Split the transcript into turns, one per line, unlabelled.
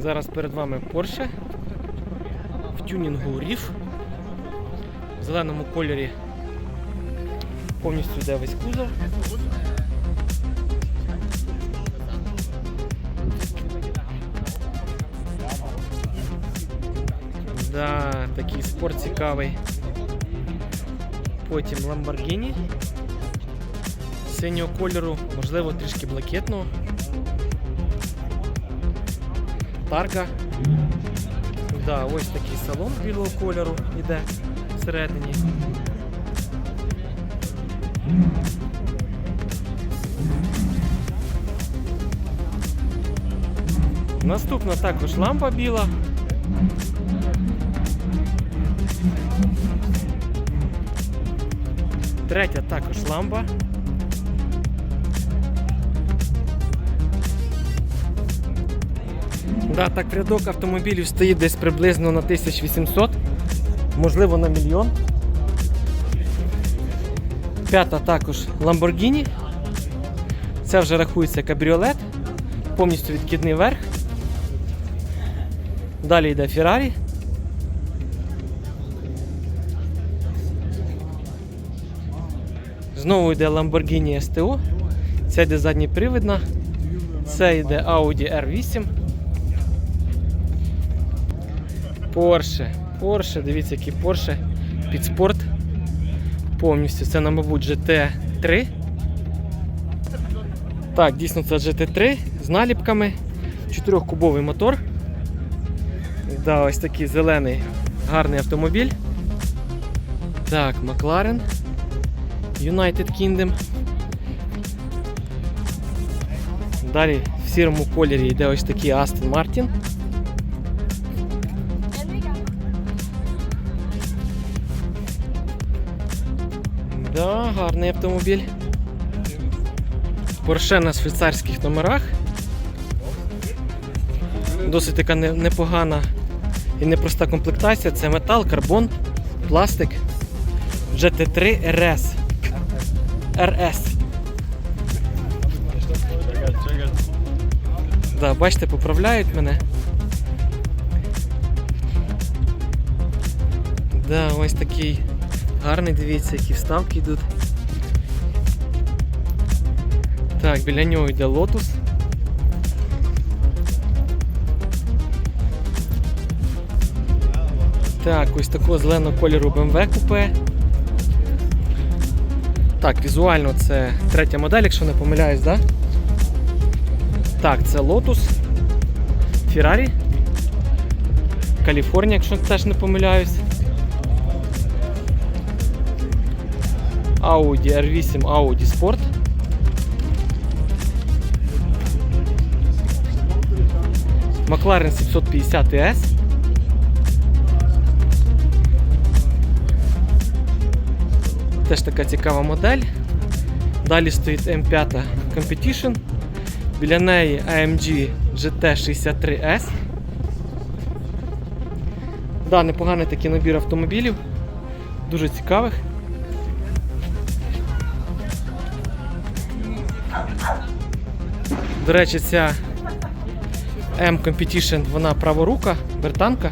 Зараз перед вами Porsche в тюнінгу Reef в зеленому кольорі. Повністю йде весь кузов. Да, такий спорт цікавий. Потім Lamborghini синього кольору, можливо, трішки блакитного. Тарга. Да, ось такий салон білого кольору йде всередині. Наступна також лампа біла. Третя також лампа. Да, так рядок автомобілів стоїть десь приблизно на 1800, можливо на мільйон. П'ята також Lamborghini. Це вже рахується кабріолет, повністю відкидний верх. Далі йде Ferrari. Знову йде Lamborghini STO. Це йде задніпривідна. Це йде Audi R8. Porsche. Porsche, дивіться, який Porsche під спорт. Повністю. Це, на, мабуть, GT3. Так, дійсно це GT3 з наліпками. Чотирьохкубовий мотор. Да, ось такий зелений гарний автомобіль. Так, McLaren. United Kingdom. Далі в сірому кольорі йде ось такий Aston Martin. Да, гарний автомобіль. Porsche на швейцарських номерах. Досить така непогана і непроста комплектація. Це метал, карбон, пластик. GT3 RS. RS. Да, бачите, поправляють мене. Да, ось такий гарний, дивіться, які вставки йдуть. Так, біля нього йде Lotus. Так, ось такого зеленого кольору BMW купе. Так, візуально це третя модель, якщо не помиляюсь, да? Так, це Lotus. Ferrari. Каліфорнія, якщо теж не помиляюсь. Audi R8 Audi Sport. McLaren 750 S. Теж така цікава модель. Далі стоїть M5 Competition. Біля неї AMG GT63S. Да, непоганий такий набір автомобілів. Дуже цікавих. До речі, ця M Competition, вона праворука, британка.